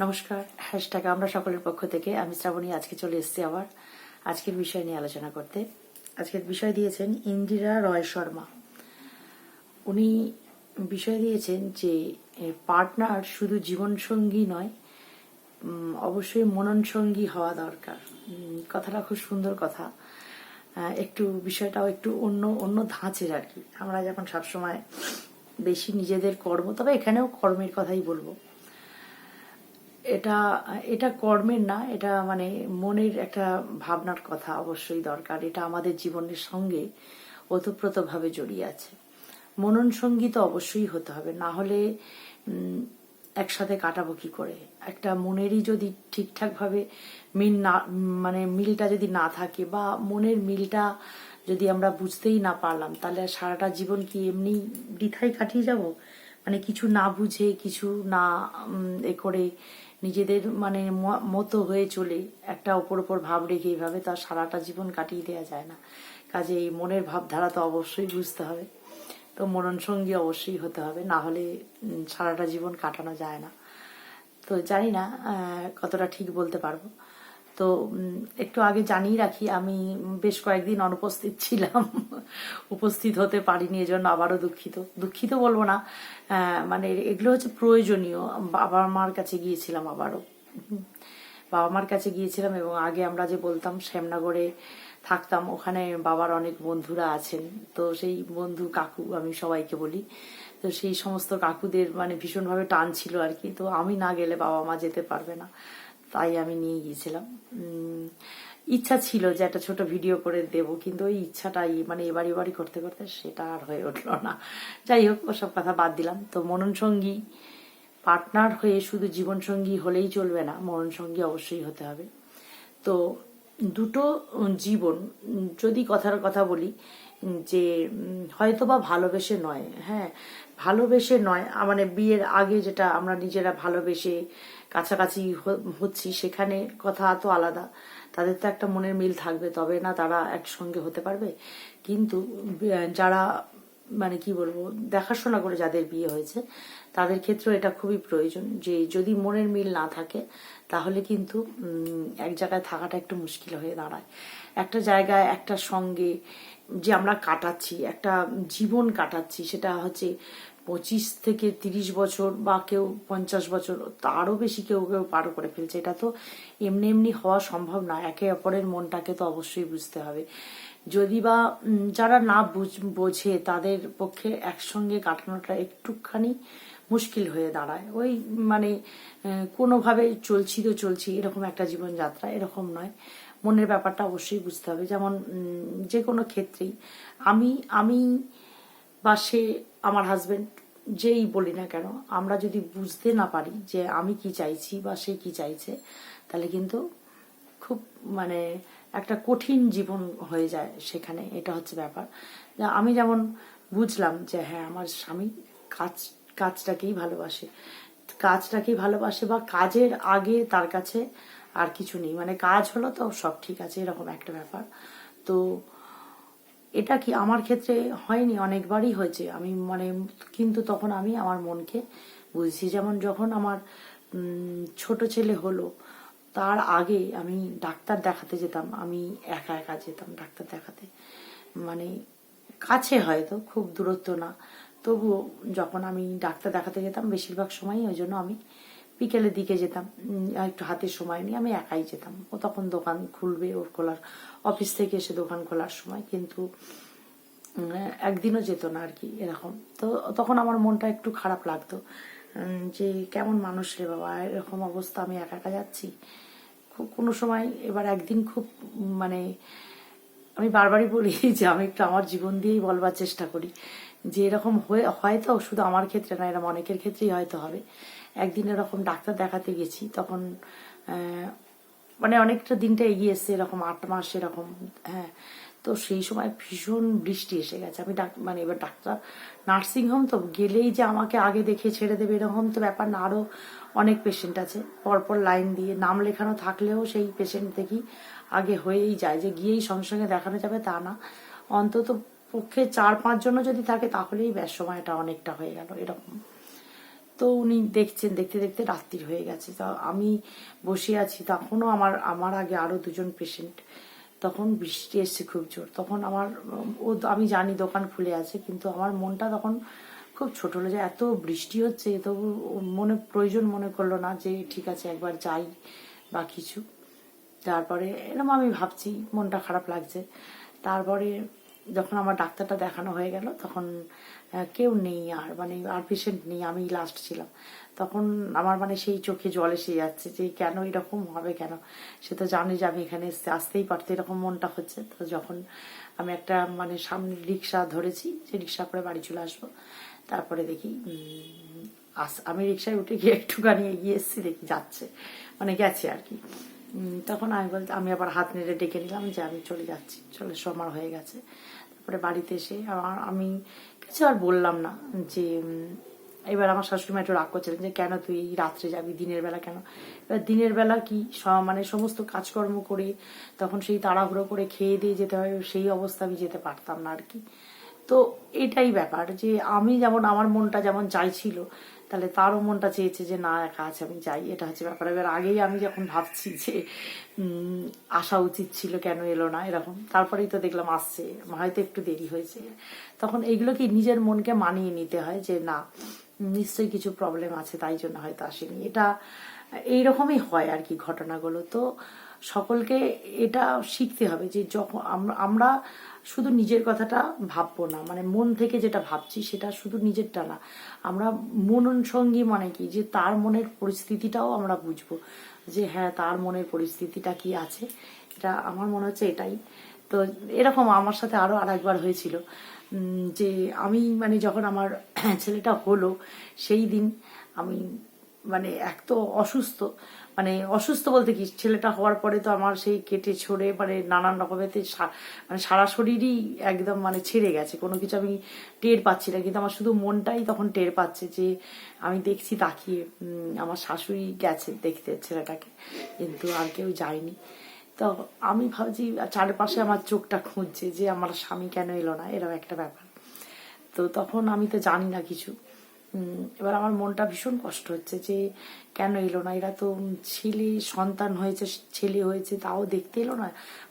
নমস্কার হ্যাশট্যাগ আমরা সকলের পক্ষ থেকে, আমি শ্রাবণী, আজকে চলে এসেছি আবার। আজকের বিষয় নিয়ে আলোচনা করতে। আজকের বিষয় দিয়েছেন ইন্দিরা রয় শর্মা। উনি বিষয় দিয়েছেন যে পার্টনার শুধু জীবনসঙ্গী নয় অবশ্যই মনন সঙ্গী হওয়া দরকার। কথাটা খুব সুন্দর কথা। একটু বিষয়টাও একটু অন্য অন্য ধাঁচের আর কি। আমরা যখন সবসময় বেশি নিজেদের কর্ম, তবে এখানেও কর্মের কথাই বলব। এটা এটা কর্মের না, এটা মানে মনের একটা ভাবনার কথা অবশ্যই দরকার। এটা আমাদের জীবনের সঙ্গে ওতপ্রোতভাবে জড়িয়ে আছে। মনন সঙ্গী তো অবশ্যই হতে হবে, না হলে একসাথে কাটাবো কি করে? একটা মনেরই যদি ঠিকঠাকভাবে মিল না মানে মিলটা যদি না থাকে বা মনের মিলটা যদি আমরা বুঝতেই না পারলাম, তাহলে সারাটা জীবন কি এমনি বৃথাই কাটিয়ে যাব? মানে কিছু না বুঝে, কিছু না এ করে নিজেদের মানে মতো হয়ে চলে একটা ওপর ওপর ভাব রেখে এইভাবে তার সারাটা জীবন কাটিয়ে দেওয়া যায় না। কাজে এই মনের ভাবধারা তো অবশ্যই বুঝতে হবে। তো মরণ সঙ্গী অবশ্যই হতে হবে, না হলে সারাটা জীবন কাটানো যায় না। তো জানি না কতটা ঠিক বলতে পারব। তো একটু আগে জানিয়ে রাখি, আমি বেশ কয়েকদিন অনুপস্থিত ছিলাম। উপস্থিত হতে পারিনি, এজন্য আবারও দুঃখিত। দুঃখিত বলব না মানে এগুলো হচ্ছে প্রয়োজনীয়। বাবা মার কাছে গিয়েছিলাম আবারও। বাবা মার কাছে গিয়েছিলাম এবং আগে আমরা যে বলতাম, শ্যামনগরে থাকতাম, ওখানে বাবার অনেক বন্ধুরা আছেন। তো সেই বন্ধু কাকু, আমি সবাইকে বলি। তো সেই সমস্ত কাকুদের মানে ভীষণভাবে টান ছিল আর কি। তো আমি না গেলে বাবা মা যেতে পারবে না। তাই আমি নিয়ে গিয়েছিলাম। ইচ্ছা ছিল যে একটা ছোট ভিডিও করে দেব কিন্তু ওই ইচ্ছাটাই মানে এবারই বাড়ি করতে করতে সেটা আর হয়ে উঠল না। যাই হোক ওসব কথা বাদ দিলাম। তো মনন সঙ্গী পার্টনার হয়ে শুধু জীবনসঙ্গী হলেই চলবে না মরণসঙ্গী অবশ্যই হতে হবে। তো দুটো জীবন যদি কথার কথা বলি যে উম, হয়তোবা ভালোবেসে নয় হ্যাঁ ভালোবেসে নয় মানে বিয়ের আগে যেটা আমরা নিজেরা ভালোবেসে কাছাকাছি হচ্ছি, সেখানে কথা তো আলাদা। তাদের তো একটা মনের মিল থাকবে, তবে না তারা একসঙ্গে হতে পারবে। কিন্তু যারা মানে কি বলব, দেখাশোনা করে যাদের বিয়ে হয়েছে, তাদের ক্ষেত্রেও এটা খুবই প্রয়োজন যে, যদি মনের মিল না থাকে, তাহলে কিন্তু এক জায়গায় থাকাটা একটু মুশকিল হয়ে দাঁড়ায়। একটা জায়গায়, একটা সঙ্গে যে আমরা কাটাচ্ছি, একটা জীবন কাটাচ্ছি, সেটা হচ্ছে পঁচিশ থেকে তিরিশ বছর বা কেউ পঞ্চাশ বছর, তারও বেশি কেউ কেউ পার করে ফেলছে। এটা তো এমনি এমনি হওয়া সম্ভব না, একে অপরের মনটাকে তো অবশ্যই বুঝতে হবে। যদি বা যারা না বুঝ- তাদের পক্ষে একসঙ্গে কাটানোটা একটুখানি মুশকিল হয়ে দাঁড়ায়। ওই মানে কোনোভাবে চলছি তো চলছি, এরকম একটা জীবনযাত্রা এরকম নয়। মনের ব্যাপারটা অবশ্যই বুঝতে হবে। যেমন যে কোনো ক্ষেত্রেই আমি আমি বা সে আমার হাজবেন্ড যেই বলি না কেন, আমরা যদি বুঝতে না পারি যে আমি কি চাইছি বা সে কি চাইছে, তাহলে কিন্তু খুব মানে একটা কঠিন জীবন হয়ে যায় সেখানে। এটা হচ্ছে ব্যাপার। আমি যেমন বুঝলাম যে হ্যাঁ আমার স্বামী কাজ, কাজটাকেই ভালোবাসে। কাজটাকেই ভালোবাসে বা কাজের আগে তার কাছে আর কিছু নেই। মানে কাজ হলো তো সব ঠিক আছে, এরকম একটা ব্যাপার। তো এটা কি আমার ক্ষেত্রে হয়নি? অনেকবারই হয়েছে। আমি মানে কিন্তু তখন আমি আমার মনকে বুঝছি। যেমন যখন আমার ছোট ছেলে হলো, তার আগে আমি ডাক্তার দেখাতে যেতাম। আমি একা একা যেতাম ডাক্তার দেখাতে। মানে কাছে হয়তো, খুব দূরত্ব না। তবুও যখন আমি ডাক্তার দেখাতে যেতাম, বেশিরভাগ সময়ই ওই জন্য আমি বিকেলের দিকে যেতাম। একটু হাতে সময় নিয়ে আমি একাই যেতাম। ও তখন দোকান খুলবে, ওর খোলার অফিস থেকে এসে দোকান খোলার সময়, কিন্তু একদিনও যেত না আর কি এরকম। তো তখন আমার মনটা একটু খারাপ লাগতো। যে কেমন মানুষ রে বাবা, এরকম অবস্থা, আমি একা একা যাচ্ছি। খুব কোনো সময় এবার একদিন খুব মানে আমি বারবারই বলি যে আমি একটু আমার জীবন দিয়েই বলবার চেষ্টা করি। যে এরকম হয়ে হয়তো শুধু আমার ক্ষেত্রে না এরকম অনেকের ক্ষেত্রেই হয়তো হবে। একদিন এরকম ডাক্তার দেখাতে গেছি, তখন মানে অনেকটা দিনটা এগিয়ে এসছে এরকম আট মাস এরকম হ্যাঁ। তো সেই সময় ভীষণ বৃষ্টি এসে গেছে। আমি মানে এবার ডাক্তার, নার্সিং হোম তো গেলেই যে আমাকে আগে দেখে ছেড়ে দেবে, এরকম তো ব্যাপার না। আরও অনেক পেশেন্ট আছে। পরপর লাইন দিয়ে নাম লেখানো থাকলেও সেই পেশেন্ট দেখি আগে হয়েই যায়। যে গিয়েই সঙ্গে সঙ্গে দেখানো যাবে তা না। অন্তত পক্ষে চার পাঁচ জনও যদি থাকে, তাহলেই ব্যাস সময়টা অনেকটা হয়ে গেল এরকম। তো উনি দেখছেন, দেখতে দেখতে রাত্রির হয়ে গেছে। তা আমি বসে আছি। তখনও আমার আমার আগে আরও দুজন পেশেন্ট তখন বৃষ্টি এসছে খুব জোর। তখন আমার, ও আমি জানি দোকান খুলে আছে, কিন্তু আমার মনটা তখন খুব ছোট হলো যে এত বৃষ্টি হচ্ছে ও মনে, প্রয়োজন মনে করল না যে ঠিক আছে, একবার যাই বা কিছু। তারপরে এরকম আমি ভাবছি, মনটা খারাপ লাগছে। তারপরে যখন আমার ডাক্তারটা দেখানো হয়ে গেল, তখন কেউ নেই আর মানে আর পেশেন্ট নেই, আমি লাস্ট ছিলাম। তখন আমার মানে সেই চোখে জল এসে যাচ্ছে যে কেন এরকম হবে কেন? সে তো জানে যে আমি এখানে আসতেই পারতো, এরকম মনটা হচ্ছে। তো যখন আমি একটা মানে সামনে রিক্সা ধরেছি, যে রিক্সা করে বাড়ি চলে আসব, তারপরে দেখি আস, আমি রিক্সায় উঠে গিয়ে একটুখানি এগিয়ে এসেছি, দেখি যাচ্ছে। মানে গেছে আর কি। তখন আমি বলতে, আমি আবার হাত নেড়ে ডেকে নিলাম যে আমি চলে যাচ্ছি। চলে সময় হয়ে গেছে। তারপরে বাড়িতে এসে আমার, আমি কিছু আর বললাম না যে এবার আমার শাশুড়ি মা একটু রাগ করছিলেন যে, কেন তুই রাত্রে যাবি? দিনের বেলা কেন? এবার দিনের বেলা কি মানে সমস্ত কাজকর্ম করে তখন সেই তাড়াহুড়ো করে খেয়ে দিয়ে যেতে হয়, সেই অবস্থা আমি যেতে পারতাম না আর কি। তো এটাই ব্যাপার যে, আমি যেমন, আমার মনটা যেমন চাইছিল তাহলে তারও মনটা চেয়েছে যে, না, একা আছে, আমি যাই। এটা হচ্ছে ব্যাপার। এবার আগেই আমি যখন ভাবছি যে আসা উচিত ছিল, কেন এলো না, এরকম, তারপরেই তো দেখলাম আসছে, হয়তো একটু দেরি হয়েছে। তখন এইগুলো কি নিজের মনকে মানিয়ে নিতে হয় যে, না, নিশ্চয়ই কিছু প্রবলেম আছে, তাই জন্য হয়তো আসেনি? এটা এইরকমই হয় আর কি ঘটনাগুলো। তো সকলকে এটা শিখতে হবে যে, যখন আমরা- আমরা শুধু নিজের কথাটা ভাববো না মানে মন থেকে যেটা ভাবছি সেটা শুধু নিজেরটা না। আমরা মনন সঙ্গী মানে কি? যে তার মনের পরিস্থিতিটাও আমরা বুঝব। যে হ্যাঁ তার মনের পরিস্থিতিটা কি আছে? এটা আমার মনে হচ্ছে এটাই। তো এরকম আমার সাথে আরও আরেকবার হয়েছিল যে আমি মানে যখন আমার ছেলেটা হলো, সেই দিন আমি মানে এক তো অসুস্থ মানে অসুস্থ বলতে কি, ছেলেটা হওয়ার পরে তো আমার সেই কেটে ছড়ে মানে নানান রকমের মানে সারা শরীরই একদম মানে ছেড়ে গেছে। কোনো কিছু আমি টের পাচ্ছি না, কিন্তু আমার শুধু মনটাই তখন টের পাচ্ছে যে, আমি দেখছি তাকিয়ে আমার শাশুড়ি গেছে দেখতে ছেলেটাকে, কিন্তু আর কেউ যায়নি। তো আমি ভাবছি, চারপাশে আমার চোখটা খুঁজছে যে আমার স্বামী কেন এলো না এরকম একটা ব্যাপার। তো তখন আমি তো জানি না কিছু। এবার আমার মনটা ভীষণ কষ্ট হচ্ছে যে কেন এলো না? এরা তো ছেলে, সন্তান হয়েছে, ছেলে হয়েছে, তাও দেখতে এলো না।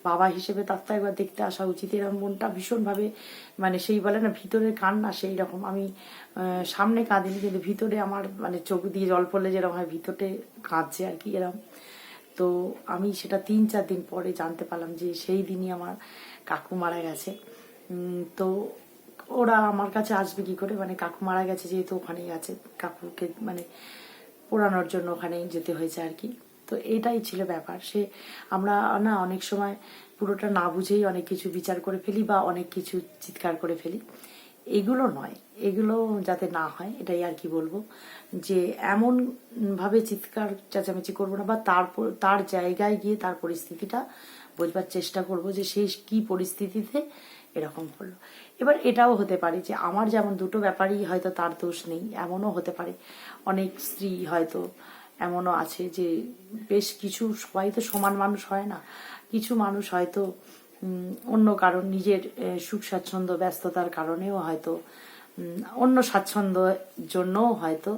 বাবা হিসেবে তার তো একবার দেখতে আসা উচিত। এরকম মনটা ভীষণভাবে মানে সেই বলে না, ভিতরে কান্না সেই রকম। আমি সামনে কাঁদিনি কিন্তু ভিতরে আমার মানে চোখ দিয়ে জল পড়লে যেরকম হয় ভিতরে কাঁদছে আর কি এরকম তো আমি সেটা তিন চার দিন পরে জানতে পারলাম যে সেই দিনই আমার কাকু মারা গেছে। তো ওরা আমার কাছে আসবে কি করে? মানে কাকু মারা গেছে যেহেতু ওখানেই আছে, কাকুকে মানে পোড়ানোর জন্য ওখানে যেতে হয়েছে আর কি। তো এটাই ছিল ব্যাপার। সে আমরা না অনেক সময় পুরোটা না বুঝেই অনেক কিছু বিচার করে ফেলি বা অনেক কিছু চিৎকার করে ফেলি। এগুলো নয়। এগুলো যাতে না হয়, এটাই আর কি বলব। যে এমন ভাবে চিৎকার চেঁচামেচি করব না বা তার তার জায়গায় গিয়ে তার পরিস্থিতিটা বোঝবার চেষ্টা করব যে সে কি পরিস্থিতিতে এরকম করল এবার এটাও হতে পারে যে আমার যেমন দুটো ব্যাপারই হয়তো তার দোষ নেই, এমনও হতে পারে। অনেক স্ত্রী হয়তো এমনও আছে যে বেশ কিছু, সবাই তো সমান মানুষ হয় না। কিছু মানুষ হয়তো অন্য কারণ, নিজের সুখ স্বাচ্ছন্দ্য, ব্যস্ততার কারণেও হয়তো অন্য স্বাচ্ছন্দ্যের জন্যও হয়তো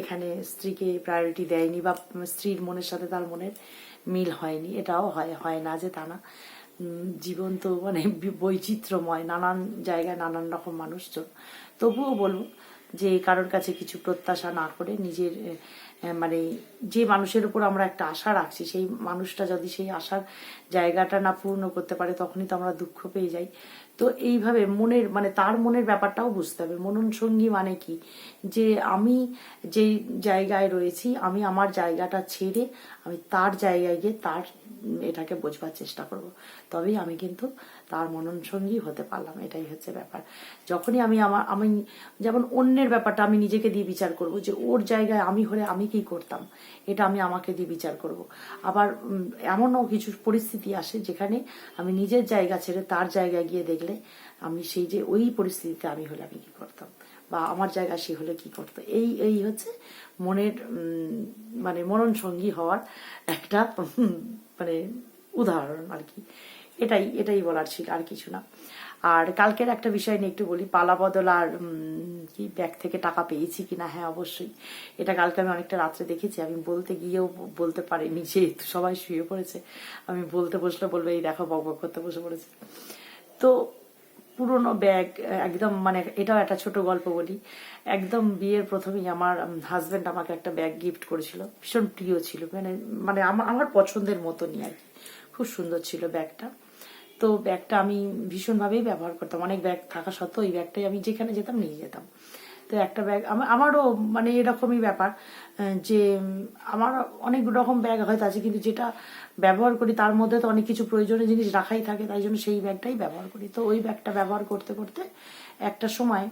এখানে স্ত্রীকে প্রায়োরিটি দেয়নি বা স্ত্রীর মনের সাথে তার মনের মিল হয়নি, এটাও হয় হয় না যে তা না। জীবন তো মানে বৈচিত্র্যময়, নানান জায়গায় নানান রকম মানুষজন তবুও বলব যে কারোর কাছে কিছু প্রত্যাশা না করে নিজের মানে যে মানুষের উপর আমরা একটা আশা রাখছি, সেই মানুষটা যদি সেই আশার জায়গাটা না পূর্ণ করতে পারে, তখনই তো আমরা দুঃখ পেয়ে যাই। তো এইভাবে মনের মানে তার মনের ব্যাপারটাও বুঝতে হবে। মনন সঙ্গী মানে কি? যে আমি যে জায়গায় রয়েছি, আমি আমার জায়গাটা ছেড়ে আমি তার জায়গায় গিয়ে তার এটাকে বোঝবার চেষ্টা করব। তবেই আমি কিন্তু তার মনন সঙ্গী হতে পারলাম, এটাই হচ্ছে ব্যাপার। যখনই আমি আমার, আমি যেমন অন্যের ব্যাপারটা আমি নিজেকে দিয়ে বিচার করব যে ওর জায়গায় আমি হলে আমি কি করতাম, এটা আমি আমাকে দিয়ে বিচার করব। আবার এমনও কিছু পরিস্থিতি আসে যেখানে আমি নিজের জায়গা ছেড়ে তার জায়গায় গিয়ে দেখলে আমি সেই যে ওই পরিস্থিতিতে আমি হলে আমি কি করতাম বা আমার জায়গা সে হলে কি করতো। এই এই হচ্ছে মনের মানে মনন সঙ্গী হওয়ার একটা মানে উদাহরণ আর কি। এটাই এটাই বলার ছিল, আর কিছু না। আর কালকের একটা বিষয় নিয়ে একটু বলি পালা বদল আর কি ব্যাগ থেকে টাকা পেয়েছি কিনা? হ্যাঁ অবশ্যই। এটা কালকে আমি অনেকটা রাত্রে দেখেছি। আমি বলতে গিয়েও বলতে পারিনি, যেহেতু সবাই শুয়ে পড়েছে। আমি বলতে বসলে বলবে, এই দেখো, বক বক করতে বসে পড়েছে। তো পুরনো ব্যাগ, একদম মানে এটাও একটা ছোট গল্প বলি। একদম বিয়ের প্রথমেই আমার হাজব্যান্ড আমাকে একটা ব্যাগ গিফট করেছিল। ভীষণ প্রিয় ছিল। মানে মানে আমার আমার পছন্দের মতনই আর কি। খুব সুন্দর ছিল ব্যাগটা। তো ব্যাগটা আমি ভীষণভাবেই ব্যবহার করতাম। অনেক ব্যাগ থাকা সত্ত্বেও ওই ব্যাগটাই আমি যেখানে যেতাম নিয়ে যেতাম। তো একটা ব্যাগ আমার আমারও মানে এরকমই ব্যাপার যে, আমার অনেক রকম ব্যাগ হয়তো আছে, কিন্তু যেটা ব্যবহার করি তার মধ্যে তো অনেক কিছু প্রয়োজনীয় জিনিস রাখাই থাকে, তাই জন্য সেই ব্যাগটাই ব্যবহার করি। তো ওই ব্যাগটা ব্যবহার করতে করতে একটা সময়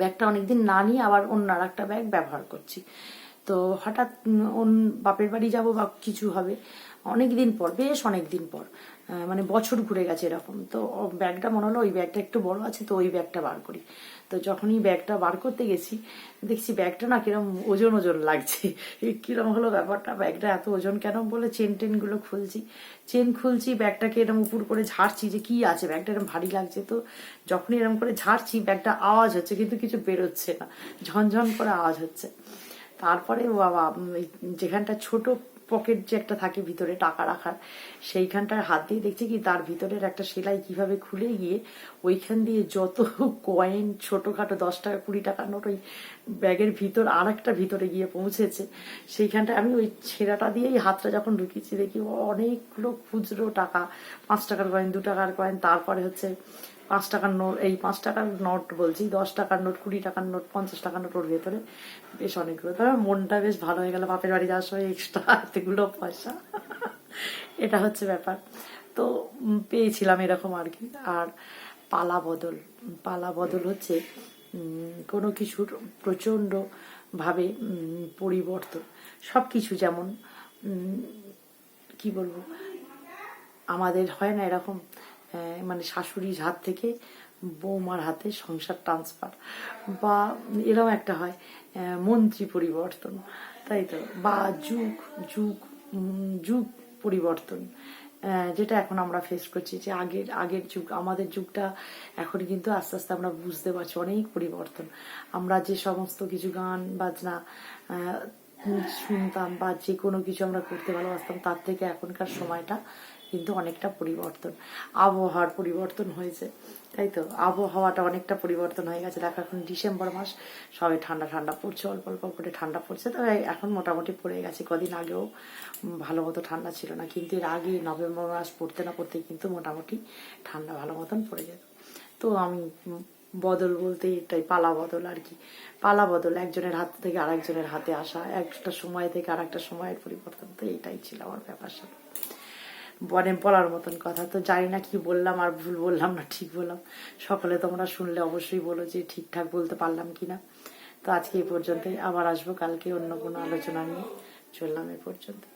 ব্যাগটা অনেকদিন না নিয়ে আবার অন্য আর একটা ব্যাগ ব্যবহার করছি। তো হঠাৎ বাপের বাড়ি যাব বা কিছু হবে অনেক দিন পর, বেশ অনেক দিন পর মানে বছর ঘুরে গেছে এরকম। তো ব্যাগটা মনে হলো ওই ব্যাগটা একটু বড় আছে, তো ওই ব্যাগটা বার করি। তো যখনই ব্যাগটা বার করতে গেছি, দেখছি ব্যাগটা না কিরম ওজন ওজন লাগছে। কিরম হলো ব্যাপারটা? ব্যাগটা এত ওজন কেন বলে চেন টেনগুলো খুলছি। চেন খুলছি, ব্যাগটাকে এরম উপর করে ঝাড়ছি যে কি আছে, ব্যাগটা এরম ভারী লাগছে। তো যখনই এরম করে ঝাড়ছি, ব্যাগটা আওয়াজ হচ্ছে, কিন্তু কিছু বেরোচ্ছে না। ঝনঝন করে আওয়াজ হচ্ছে। তারপরে বাবা যেখানটা ছোট পকেট যে একটা থাকে ভিতরে টাকা রাখার, সেইখানটার হাত দিয়ে দেখছি কি তার ভিতরের একটা সেলাই কীভাবে খুলে গিয়ে ওইখান দিয়ে যত কয়েন ছোটখাটো দশ টাকা, কুড়ি টাকার নোট ওই ব্যাগের ভিতর আর একটা ভিতরে গিয়ে পৌঁছেছে সেইখানটায় আমি ওই ছেঁড়াটা দিয়েই হাতটা যখন ঢুকিয়েছি দেখি অনেকগুলো খুচরো টাকা, পাঁচ টাকার কয়েন দু টাকার কয়েন তারপরে হচ্ছে পাঁচ টাকার নোট এই পাঁচ টাকার নোট বলছি দশ টাকার নোট কুড়ি টাকার নোট পঞ্চাশ টাকার নোট ওর ভেতরে। বেশ অনেকগুলো। তবে মনটা বেশ ভালো হয়ে গেল বাপের বাড়ি যাওয়ার সময় এক্সট্রা এতগুলো পয়সা। এটা হচ্ছে ব্যাপার। তো পেয়েছিলাম এরকম আর কি। আর পালা বদল পালা বদল হচ্ছে কোনো কিছুর প্রচণ্ড ভাবে উম, পরিবর্তন। সবকিছু যেমন উম, কি বলব? আমাদের হয় না এরকম মানে শাশুড়ির হাত থেকে বৌমার হাতে সংসার ট্রান্সফার বা এরকম একটা হয় মন্ত্রী পরিবর্তন। তাই তো? বা যুগ যুগ যুগ পরিবর্তন। যেটা এখন আমরা ফেস করছি যে আগের আগের যুগ, আমাদের যুগটা এখন কিন্তু আস্তে আস্তে আমরা বুঝতে পারছি অনেক পরিবর্তন। আমরা যে সমস্ত কিছু গান, বাজনা শুনতাম বা যে কোনো কিছু আমরা করতে ভালোবাসতাম, তার থেকে এখনকার সময়টা কিন্তু অনেকটা পরিবর্তন। আবহাওয়ার পরিবর্তন হয়েছে, তাই তো? আবহাওয়াটা অনেকটা পরিবর্তন হয়ে গেছে। দেখো, এখন ডিসেম্বর মাস সবাই ঠান্ডা ঠান্ডা পড়ছে, অল্প অল্প করে ঠান্ডা পড়ছে। তবে এখন মোটামুটি পড়ে গেছে। কদিন আগেও ভালো মতো ঠান্ডা ছিল না, কিন্তু এর আগে নভেম্বর মাস পড়তে না পড়তে কিন্তু মোটামুটি ঠান্ডা ভালো মতন পড়ে যেত। তো আমি বদল বলতে এটাই, পালা বদল আর কি। পালা বদল, একজনের হাত থেকে আরেকজনের হাতে আসা, একটা সময় থেকে আরেকটা সময়ের পরিবর্তন, তো এটাই ছিল আমার ব্যাপার সাথে বনে বলার মতন কথা, তো জানি না কি বললাম আর ভুল বললাম না ঠিক বললাম। সকলে তোমরা শুনলে অবশ্যই বলো যে ঠিকঠাক বলতে পারলাম কিনা তো আজকে এই পর্যন্তই, আবার আসব কালকে অন্য কোনো আলোচনা নিয়ে। চললাম এ পর্যন্ত।